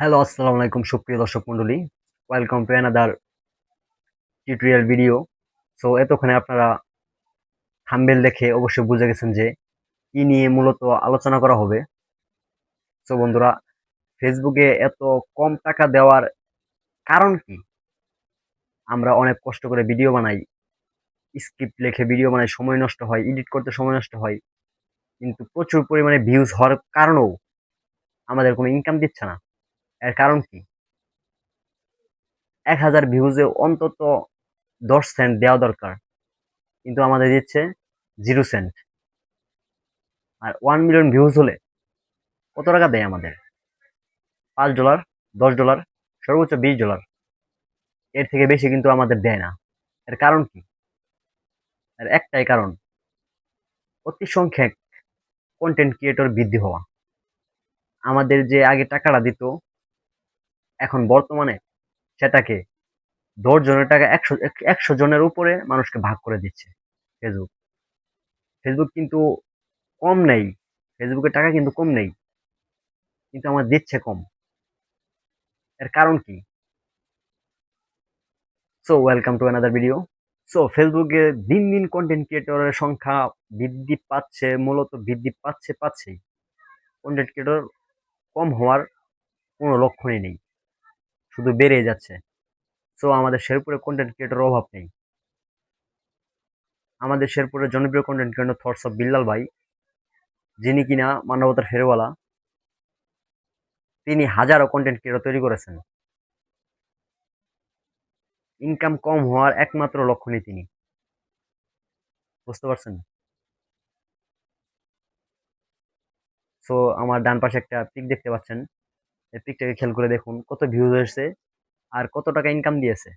Hello আসসালামু আলাইকুম সুপ্রিয় দর্শক মণ্ডলী। Welcome to another tutorial video so এতক্ষণে আপনারা থাম্বেল দেখে অবশ্যই বুঝে গেছেন যে কি নিয়ে মূলত আলোচনা করা হবে। সো বন্ধুরা ফেসবুকে এত কম টাকা দেওয়ার কারণ কি? আমরা অনেক কষ্ট করে ভিডিও বানাই। স্ক্রিপ্ট লেখে ভিডিও বানাই, সময় নষ্ট হয় এডিট করতে সময় নষ্ট হয়। কিন্তু প্রচুর পরিমাণে ভিউজ হওয়ার কারণেও আমাদের কোনো ইনকাম দিচ্ছে না। এর কারণ কি? এক হাজার ভিউজে অন্তত দশ সেন্ট দেওয়া দরকার, কিন্তু আমাদের দিচ্ছে জিরো সেন্ট আর ওয়ান মিলিয়ন ভিউজ হলে কত টাকা দেয় আমাদের? পাঁচ ডলার দশ ডলার সর্বোচ্চ বিশ ডলার এর থেকে বেশি কিন্তু আমাদের দেয় না। এর কারণ কি? এর একটাই কারণ অতি সংখ্যক কন্টেন্ট ক্রিয়েটর বৃদ্ধি হওয়া। আমাদের যে আগে টাকাটা দিত এখন বর্তমানে সেটাকে দশ জনের টাকা একশো একশো জনের উপরে মানুষকে ভাগ করে দিচ্ছে ফেসবুক ফেসবুক কিন্তু কম নেই। ফেসবুকের টাকা কিন্তু কম নেই। কিন্তু আমার দিচ্ছে কম। এর কারণ কি? So welcome to another video so ফেসবুকে দিন দিন কন্টেন্ট ক্রিয়েটরের সংখ্যা বৃদ্ধি পাচ্ছে, মূলত বৃদ্ধি পাচ্ছে, পাচ্ছেই। কন্টেন্ট ক্রিয়েটর কম হওয়ার কোনো লক্ষণই নেই। শুধু বেড়ে যাচ্ছে। সো আমাদের শেরপুরে কন্টেন্ট ক্রিয়েটর অভাব নেই। আমাদের শেরপুরের জনপ্রিয় content creator thoughts of Billal ভাই। যিনি কিনা মানবতার ফেরওয়ালা তিনি হাজারো কন্টেন্ট ক্রিয়েটর তৈরি করেছেন। ইনকাম কম হওয়ার একমাত্র লক্ষণই তিনি। বুঝতে পারছেন? সো আমার ডান পাশে একটা পিক দেখতে পাচ্ছেন। এই পিকটাকে খেয়াল করে দেখুন কত ভিউজ হয়েছে আর কত টাকা ইনকাম দিয়েছে।